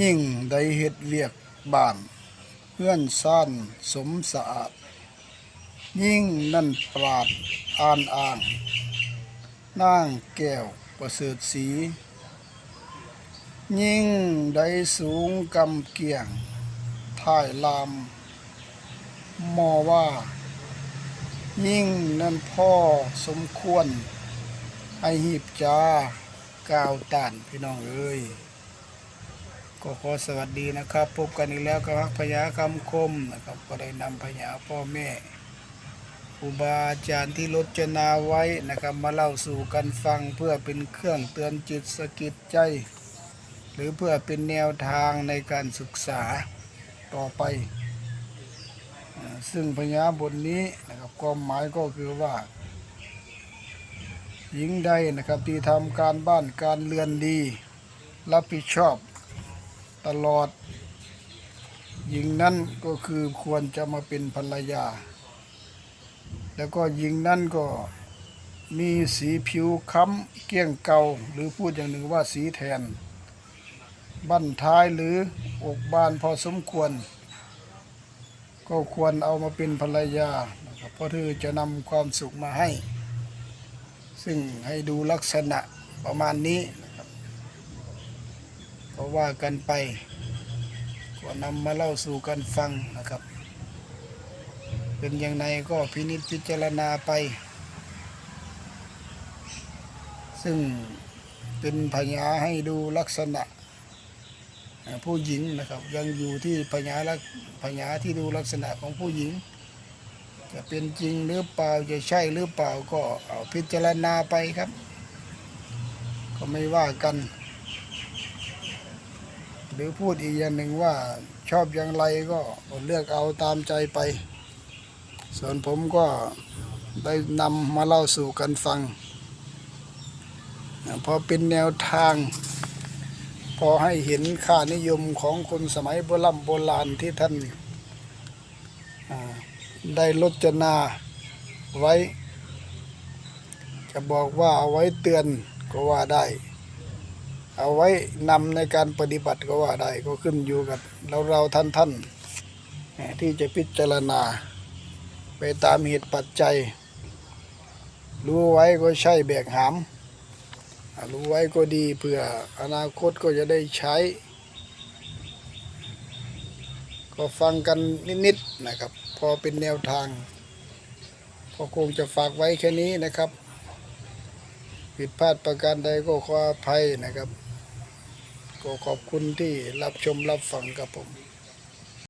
ยิ่งได้เฮ็ดเวียกบ้านเพื่อนซ่านสมสะอาด ยิ่งนั่นปราดอ่านอ่างนางแก้วประเสริฐสี ยิ่งได้สูงกำเกี่ยงท่ายลามมอว่า ยิ่งนั่นพ่อสมควร ให้หีบจากาวตานพี่น้องเอ้ย ก็ขอสวัสดีนะครับพบกันอีกแล้วกับพญาคำคมนะครับก็ได้นำพญาพ่อแม่ครูบาอาจารย์ที่รจนาไว้นะครับมาเล่าสู่กันฟังเพื่อเป็นเครื่องเตือนจิตสะกิดใจ หรือเพื่อเป็นแนวทางในการศึกษาต่อไป ซึ่งพญาบทนี้นะครับความหมายก็คือว่า หญิงใดนะครับที่ทำการบ้านการเรือนดี รับผิดชอบ ตลอด หญิงนั้นก็คือควรจะมาเป็นภรรยา แล้วก็หญิงนั้นก็มีสีผิวค้ำเกลี้ยงเกาหรือพูดอย่างหนึ่งว่าสีแทน บั้นท้ายหรืออกบานพอสมควร ก็ควรเอามาเป็นภรรยาเพราะเธอจะนำความสุขมาให้ ซึ่งให้ดูลักษณะประมาณนี้ ก็ว่ากันไป ก็นำมาเล่าสู่กันฟังนะครับ เป็นอย่างไรก็พินิจพิจารณาไป ซึ่งเป็นพญาให้ดูลักษณะผู้หญิงนะครับ ยังอยู่ที่พญาลักพญาที่ดูลักษณะของผู้หญิง จะเป็นจริงหรือเปล่าจะใช่หรือเปล่าก็เอาพิจารณาไปครับ ก็ไม่ว่ากัน หรือพูดอีกอย่างหนึ่งว่าชอบอย่างไรก็เลือกเอาตามใจไป ส่วนผมก็ได้นำมาเล่าสู่กันฟัง พอเป็นแนวทาง พอให้เห็นค่านิยมของคนสมัยโบราณโบราณที่ท่านได้ลดจนาไว้ จะบอกว่าเอาไว้เตือนก็ว่าได้ เอาไว้นำในการปฏิบัติก็ว่าได้ก็ขึ้นอยู่กับเราเราท่านท่านที่จะพิจารณา ไปตามเหตุปัจจัย รู้ไว้ก็ใช่แบกหาม รู้ไว้ก็ดีเพื่ออนาคตก็จะได้ใช้ ก็ฟังกันนิดๆนะครับ พอเป็นแนวทางก็คงจะฝากไว้แค่นี้นะครับ ผิดพลาดประการใดก็ขออภัยนะครับ ก็ขอบคุณที่รับชมรับฟังกับผม